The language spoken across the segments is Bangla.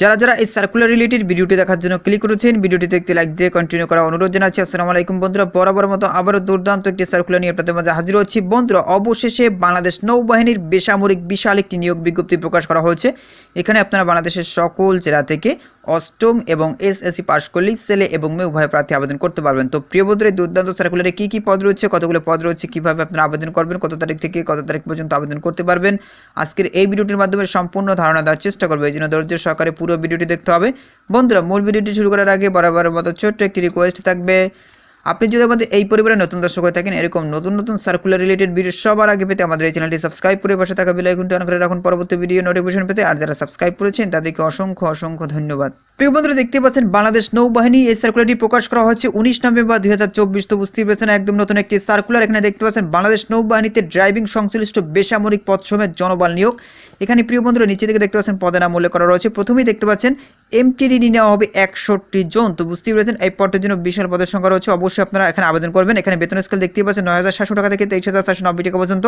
যারা যারা এই সার্কুলার রিলেটেড ভিডিওটি দেখার জন্য ক্লিক করেছেন ভিডিওটি দেখতে লাইক দিয়ে কন্টিনিউ করা অনুরোধ জানাচ্ছি। আসসালামু আলাইকুম বন্ধুরা, বরাবর মতো আবারও দুর্দান্ত একটি সার্কুলার নিয়ে আপনাদের মাঝে হাজির হচ্ছি। বন্ধুরা, অবশেষে বাংলাদেশ নৌবাহিনীর বেসামরিক বিশাল একটি নিয়োগ বিজ্ঞপ্তি প্রকাশ করা হয়েছে। এখানে আপনারা বাংলাদেশের সকল জেলা থেকে অষ্টম এবং এসএসসি পাশ করলেই ছেলে এবং মেয়ে উভয় প্রার্থী আবেদন করতে পারবেন। তো প্রিয় বন্ধুরা দুর্দান্ত সার্কুলারে কী কী পদ রয়েছে, কতগুলো পদ রয়েছে, কীভাবে আপনারা আবেদন করবেন, কত তারিখ থেকে কত তারিখ পর্যন্ত আবেদন করতে পারবেন, আজকের এই ভিডিওটির মাধ্যমে সম্পূর্ণ ধারণা দেওয়ার চেষ্টা করবে। এই জন্য ধৈর্য সহকারে পুরো ভিডিওটি দেখতে হবে। বন্ধুরা, মূল ভিডিওটি শুরু করার আগে বরাবরের মতো ছোট্ট একটি রিকোয়েস্ট থাকবে। আপনি যদি আমাদের এই পরিবারের নতুন দর্শক হয়ে থাকেন, এরকম নতুন নতুন সার্কুলার রিলেটেড ভিডিও সবার আগে পেতে আমাদের এই চ্যানেলটি সাবস্ক্রাইব করে বসে থাকা বেল আইকনটি অন করে রাখুন। পরবর্তী ভিডিও নোটিফিকেশন পেতে আর যারা সাবস্ক্রাইব করেছেন, তাদেরকে অসংখ্য অসংখ্য ধন্যবাদ। প্রিয় বন্ধুরা, দেখতে পাচ্ছেন বাংলাদেশ নৌবাহিনী, এই সার্কুলারটি প্রকাশ করা হচ্ছে উনিশ নভেম্বর দুই হাজার চব্বিশ। তো বুঝতেই পেরেছেন, একদম নতুন একটি সার্কুলার এখানে দেখতে পাচ্ছেন বাংলাদেশ নৌবাহিনীতে ড্রাইভিং সংশ্লিষ্ট বেসামরিক পদ সমেত জনবল নিয়োগ। এখানে প্রিয় বন্ধুরা, নিচে দিকে দেখতে পাচ্ছেন পদের নাম উল্লেখ করা রয়েছে। প্রথমেই দেখতে পাচ্ছেন এমটিডি নেওয়া হবে একষট্টি জন। তো বুঝতেই পেরেছেন, এই পদটির জন্য বিশাল পদের সংখ্যা রয়েছে। অবশ্যই আপনারা এখানে আবেদন করবেন। এখানে বেতন স্কেল দেখতেই পাচ্ছেন নয় হাজার সাতশো টাকা থেকে তেইশ হাজার চারশো নব্বই টাকা পর্যন্ত।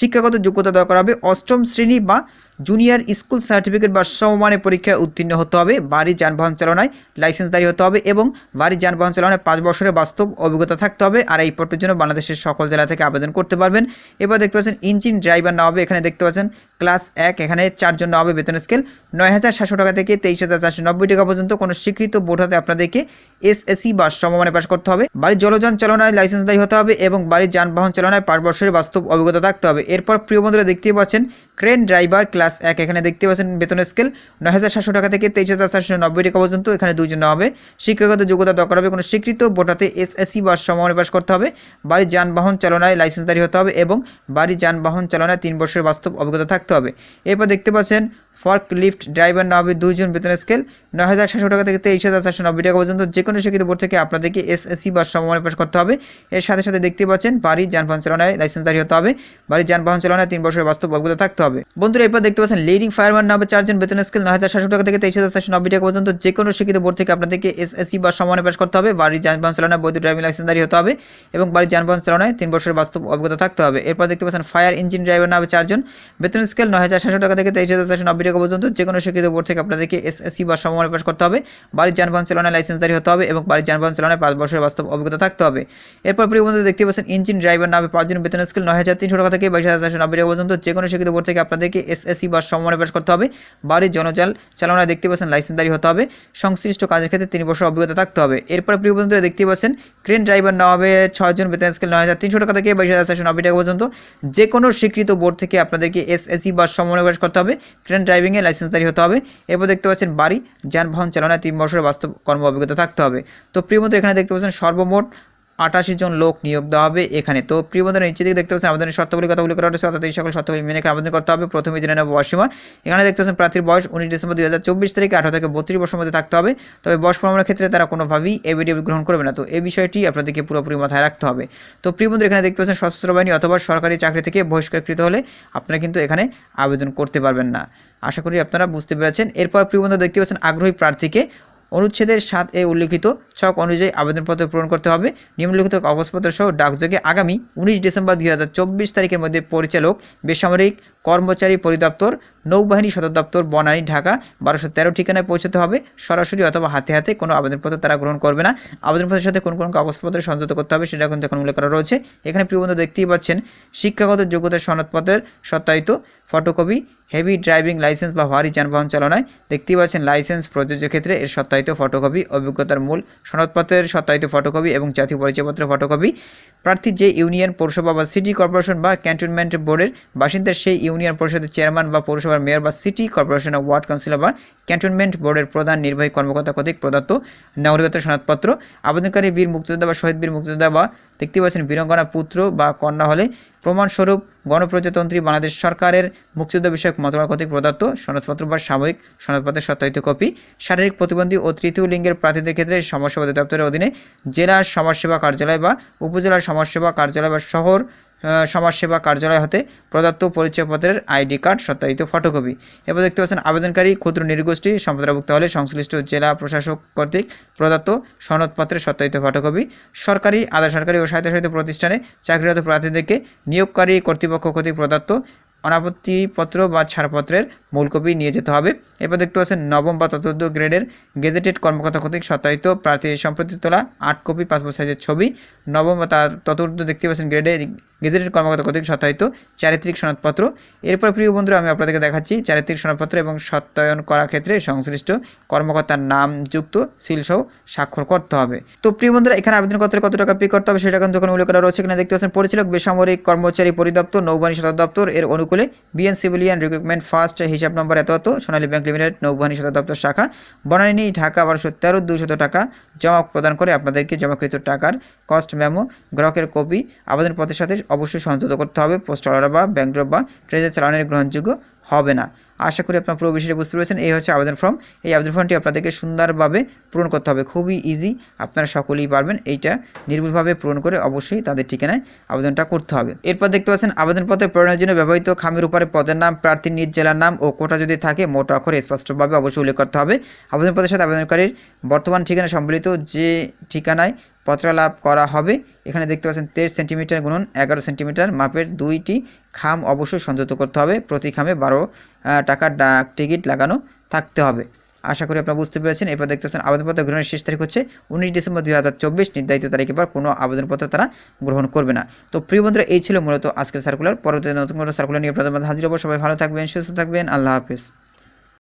শিক্ষাগত যোগ্যতা দেওয়া করা হবে। অষ্টম শ্রেণি বা জুনিয়র স্কুল সার্টিফিকেট বা সমমানের পরীক্ষায় উত্তীর্ণ হতে হবে। বাড়ির যানবাহন চালনায় লাইসেন্সদারি হতে হবে এবং বাড়ির যানবাহন চালনায় পাঁচ বছরের বাস্তব অভিজ্ঞতা থাকতে হবে। আর এই পদটির জন্য বাংলাদেশের সকল জেলা থেকে আবেদন করতে পারবেন। এবার দেখতে পাচ্ছেন, ইঞ্জিন ড্রাইভার না হবে। এখানে দেখতে পাচ্ছেন, ক্লাস এক, এখানে চারজন নেওয়া হবে বেতন স্কেল। নয় হাজার সাতশো টাকা থেকে তেইশ হাজার চারশো নব্বই টাকা পর্যন্ত কোনো স্বীকৃত বোর্ড হতে আপনাদেরকে এসএসসি বা সমমানে পাশ করতে হবে। বাড়ির জলযান চালনায় লাইসেন্সদারি হতে হবে এবং বাড়ির যানবাহন চালনায় পাঁচ বছরের বাস্তব অভিজ্ঞতা থাকতে হবে। এরপর প্রিয় বন্ধুরা দেখতেই পাচ্ছেন, ক্রেন ড্রাইভার ক্লাস এক। এখানে দেখতে পাচ্ছেন বেতন স্কেল নয় হাজার সাতশো টাকা থেকে তেইশ হাজার সাতশো নব্বই টাকা পর্যন্ত এখানে দুজন হবে। শিক্ষাগত যোগ্যতা দরকার হবে, কোনো স্বীকৃত বোটাতে এসএসসি বা সমমানে পাশ করতে হবে। বাড়ির যানবাহন চালনায় লাইসেন্সদারি হতে হবে এবং বাড়ির যানবাহন চালনায় তিন বছরের বাস্তব অভিজ্ঞতা থাকতে হবে। এরপর দেখতে পাচ্ছেন ফর্ক লিফট ড্রাইভার নেওয়া হবে দুইজন বেতন স্কেল। নয় হাজার সাতশো টাকা থেকে তেইশ হাজার চারশো নব্বই টাকা পর্যন্ত যে কোনো শিক্ষিত বোর্ড থেকে আপনাদেরকে এসএসসি বা সমমানে পাশ করতে হবে। এর সাথে সাথে দেখতে পাচ্ছেন বাড়ির যানবাহন চালনায় লাইসেন্সদারি হতে হবে। বাড়ির যানবাহন চালনায় তিন বছরের বাস্তব অভিজ্ঞতা থাকতে হবে। বন্ধুরা, এরপর দেখতে পাচ্ছেন, লিডিং ফায়ারম্যান নামে চারজন বেতন স্কেল। নয় হাজার সাতশো টাকা থেকে তেইশ হাজার চারশো নব্বই টাকা পর্যন্ত যে কোনো শিক্ষিত বোর্ড থেকে আপনাদেরকে এসএসসি বা সমানে পাশ করতে হবে। বাড়ির যানবাহন চালনায় বৈধ ড্রাইভিং লাইসেন্সদারি হতে হবে এবং বাড়ির যানবাহন চালনায় তিন বছরের বাস্তব অভিজ্ঞতা থাকতে হবে। এরপর দেখতে পাচ্ছেন, ফায়ার ইঞ্জিন ড্রাইভার নামে চারজন বেতন স্কেল। নয় হাজার সাতশো টাকা থেকে তেইশ হাজার চারশো নব্বই টাকা পর্যন্ত যে কোনো শিক্ষিত বোর্ড থেকে আপনাদেরকে এসএসসি বা সমমানে পাশ করতে হবে। বাড়ির যানবাহন চালনায় লাইসেন্সদারি হতে হবে এবং বাড়ির যানবাহন চালনায় পাঁচ বছরের বাস্তব অভিজ্ঞতা থাকতে হবে। এরপর প্রিয় বন্ধু দেখতে পাচ্ছেন ইঞ্জিন ড্রাইভার নামে পাঁচজন বেতন স্কেল নয় হাজার তিনশো টাকা থেকে বাইশ হাজার চারশো নব্বই টাকা পর্যন্ত যে কোনো শিক্ষিত বোর্ড থেকে আপনাদেরকে এসএসসি বা সমমানে পাশ করতে হবে। বাড়ির জনজাল চালনায় দেখতে পাচ্ছেন লাইসেন্সদারি হতে হবে। সংশ্লিষ্ট কাজের ক্ষেত্রে তিন বছর অভিজ্ঞতা থাকতে হবে। এরপর প্রিয় বন্ধুরা দেখতে পাচ্ছেন ক্রেন ড্রাইভার নেওয়া হবে ছয়জন বেতন স্কেল নয় হাজার তিনশো টাকা থেকে বাইশ হাজার চারশো নব্বই টাকা পর্যন্ত যে কোনো স্বীকৃত বোর্ড থেকে আপনাদেরকে এসএসসি বা সমন্বয় করতে হবে। ক্রেন ড্রাইভিংয়ে লাইসেন্সদারি হতে হবে। এরপর দেখতে পাচ্ছেন বাড়ি, যানবাহন চালনায় তিন বছরের বাস্তব কর্ম অভিজ্ঞতা থাকতে হবে। তো প্রিয় মতো এখানে দেখতে পাচ্ছেন সর্বমোট আটাশি জন লোক নিয়োগ দেওয়া হবে এখানে। তো প্রিয় বন্ধুরা নিচে দিকে দেখতে পাচ্ছেন আবেদনের শর্তাবলী কথা উল্লেখ করা হয়েছে অর্থাৎ এই সকল শর্তাবলী মেনে আবেদন করতে হবে। প্রথমে জেনে নেব বয়সীমা এখানে দেখতে পাচ্ছেন প্রার্থীর বয়স উনিশ ডিসেম্বর দুই হাজার চব্বিশ তারিখে, আঠারো থেকে বত্রিশ বছর মধ্যে থাকতে হবে। তবে বয়স প্রমাণের ক্ষেত্রে তারা কোনোভাবেই এভিডেভিট গ্রহণ করবে না। তো এই বিষয়টি আপনাদেরকে পুরোপুরি মাথায় রাখতে হবে। তো প্রিয় বন্ধু এখানে দেখতে পাচ্ছেন সশস্ত্র বাহিনী অথবা সরকারি চাকরি থেকে বহিষ্কারকৃত হলে আপনারা কিন্তু এখানে আবেদন করতে পারবেন না। আশা করি আপনারা বুঝতে পেরেছেন। এরপর প্রিয় দেখতে পাচ্ছেন আগ্রহী প্রার্থীকে অনুচ্ছেদের সাত এ উল্লিখিত ছক অনুযায়ী আবেদনপত্র পূরণ করতে হবে। নিম্নলিখিত কাগজপত্র সহ ডাকযোগে আগামী উনিশ ডিসেম্বর দুই হাজার চব্বিশ তারিখের মধ্যে পরিচালক, বেসামরিক কর্মচারী পরিদপ্তর, নৌবাহিনী সদর দপ্তর বনানী, ঢাকা। বারোশো তেরো ঠিকানায় পৌঁছতে হবে। সরাসরি অথবা হাতে হাতে কোনো আবেদনপত্র তারা গ্রহণ করবে না। আবেদনপত্রের সাথে কোন কোন কাগজপত্র সংযুক্ত করতে হবে সেটা কিন্তু এখন উল্লেখ করা রয়েছে। এখানে প্রিয় বন্ধু দেখতেই পাচ্ছেন, শিক্ষাগত যোগ্যতার সনদপত্রের সত্যায়িত ফটোকপি, হেভি ড্রাইভিং লাইসেন্স বা ভারী যানবাহন চালনায়। দেখতেই পাচ্ছেন, লাইসেন্স প্রযোজ্য ক্ষেত্রে এর সত্যায়িত ফটোকপি, অভিজ্ঞতার মূল সনদপত্রের সত্যায়িত ফটোকপি এবং জাতীয় পরিচয়পত্রের ফটোকপি। প্রার্থী যে ইউনিয়ন পৌরসভা বা সিটি কর্পোরেশন বা ক্যান্টনমেন্ট বোর্ডের বাসিন্দা সেই ইউনিয়ন পরিষদের চেয়ারম্যান বা পৌরসভার মেয়র বা সিটি কর্পোরেশনের ওয়ার্ড কাউন্সিলর বা ক্যান্টনমেন্ট বোর্ডের প্রধান নির্বাহী কর্মকর্তা কর্তৃক প্রদত্ত নাগরিকতার সনদপত্র। আবেদনকারী বীর মুক্তিযোদ্ধা বা শহীদ বীর মুক্তিযোদ্ধা বা দেখতে পাচ্ছেন বীরঙ্গনা পুত্র বা কন্যা হলে প্রমাণস্বরূপ গণপ্রজাতন্ত্রী বাংলাদেশ সরকারের মুক্তিযুদ্ধ বিষয়ক মন্ত্রণালয় কর্তৃক প্রদত্ত সনদপত্র বা সাময়িক সনদপত্রের সত্যায়িত কপি। শারীরিক প্রতিবন্ধী ও তৃতীয় লিঙ্গের প্রার্থীদের ক্ষেত্রে সমাজসেবা দপ্তরের অধীনে জেলার সমাজসেবা কার্যালয় বা উপজেলার সমাজসেবা কার্যালয় বা শহর সমাজসেবা কার্যালয় হতে প্রদত্ত পরিচয়পত্রের আইডি কার্ড, সত্যায়িত ফটোকপি। এবার দেখতে পাচ্ছেন, আবেদনকারী ক্ষুদ্র নির্গোষ্ঠী সম্প্রদায়ভুক্ত হলে সংশ্লিষ্ট জেলা প্রশাসক কর্তৃক প্রদত্ত সনদপত্রের সত্যায়িত ফটোকপি। সরকারি আধা সরকারি ও স্বায়ত্তশাসিত প্রতিষ্ঠানে চাকরিরত প্রার্থীদেরকে নিয়োগকারী কর্তৃপক্ষ কর্তৃক প্রদত্ত অনাপত্তিপত্র বা ছাড়পত্রের মূল কপি নিয়ে যেতে হবে। এরপর দেখতে পাচ্ছেন নবম বা চতুর্থ গ্রেডের গেজেটেড কর্মকর্তা কর্তৃক সত্যায়িত প্রার্থী সম্প্রতি তোলা আট কপি পাসপোর্ট সাইজের ছবি। নবম বা তার চতুর্থ দেখতে পাচ্ছেন গ্রেডের গেজেটেড কর্মকর্তা কর্তৃক সত্যায়িত চারিত্রিক সনদপত্র। এরপর প্রিয় বন্ধুরা, আমি আপনাদেরকে দেখাচ্ছি চারিত্রিক সনদপত্র এবং সত্যায়ন করার ক্ষেত্রে সংশ্লিষ্ট কর্মকর্তার নাম যুক্ত সিলসহ স্বাক্ষর করতে হবে। তো প্রিয় বন্ধুরা, এখানে আবেদন করতে কত টাকা পে করতে হবে সেটা কিন্তু ওখানে উল্লেখ করা রয়েছে এখানে দেখতে পাচ্ছেন পরিচালক, বেসামরিক কর্মচারী পরিদপ্তর, নৌবাহিনী সদর দপ্তর। এর অনুকূলে বিএন সিভিলিয়ান রিক্রুটমেন্ট ফার্স্ট হিসাব নম্বর এত এত, সোনালী ব্যাংক লিমিটেড, নৌবাহিনী সদর দপ্তর শাখা, বনানী, ঢাকা, বারোশো তেরো দুশত টাকা জমা প্রদান করে আপনাদেরকে জমাকৃত টাকার কস্ট মেমো গ্রাহকের কপি, আবেদনপত্রের সাথে অবশ্যই সংযুক্ত করতে হবে পোস্ট অর্ডার বা ব্যাংক ড্রপ বা ট্রেজার চালানের গ্রহণযোগ্য হবে না। আশা করি আপনার পুরো বিষয়টা বুঝতে পেরেছেন। এই হচ্ছে আবেদন ফর্ম এই আবেদন ফর্মটি আপনাদেরকে সুন্দরভাবে পূরণ করতে হবে। খুবই ইজি আপনারা সকলেই পারবেন এইটা নির্ভুলভাবে পূরণ করে অবশ্যই তাদের ঠিকানায় আবেদনটা করতে হবে। এরপর দেখতে পাচ্ছেন, আবেদনপত্রের পূরণের জন্য ব্যবহৃত খামের উপরে পদের নাম, প্রার্থীর নিজ জেলার নাম ও কোটা যদি থাকে, মোট অক্ষরে স্পষ্টভাবে অবশ্যই উল্লেখ করতে হবে। আবেদনপত্রের সাথে আবেদনকারীর বর্তমান ঠিকানা সম্বলিত যে ঠিকানায় পত্র লাভ করা হবে। এখানে দেখতে পাচ্ছেন তেইশ সেন্টিমিটার গুণন এগারো সেন্টিমিটার মাপের দুইটি খাম অবশ্যই সংযুক্ত করতে হবে। প্রতি খামে বারো টাকার ডাক টিকিট লাগানো থাকতে হবে। আশা করি আপনারা বুঝতে পেরেছেন। এরপর দেখতেছেন আবেদনপত্র গ্রহণের শেষ তারিখ হচ্ছে উনিশ ডিসেম্বর দুই হাজার চব্বিশ। নির্ধারিত তারিখে পর কোনো আবেদনপত্র তারা গ্রহণ করবে না। তো প্রিয় বন্ধুরা, এই ছিল মূলত আজকের সার্কুলার পরবর্তী নতুন কোনো সার্কুলার নিয়ে আপনাদের হাজির হব। সবাই ভালো থাকবেন, সুস্থ থাকবেন। আল্লাহ হাফিজ।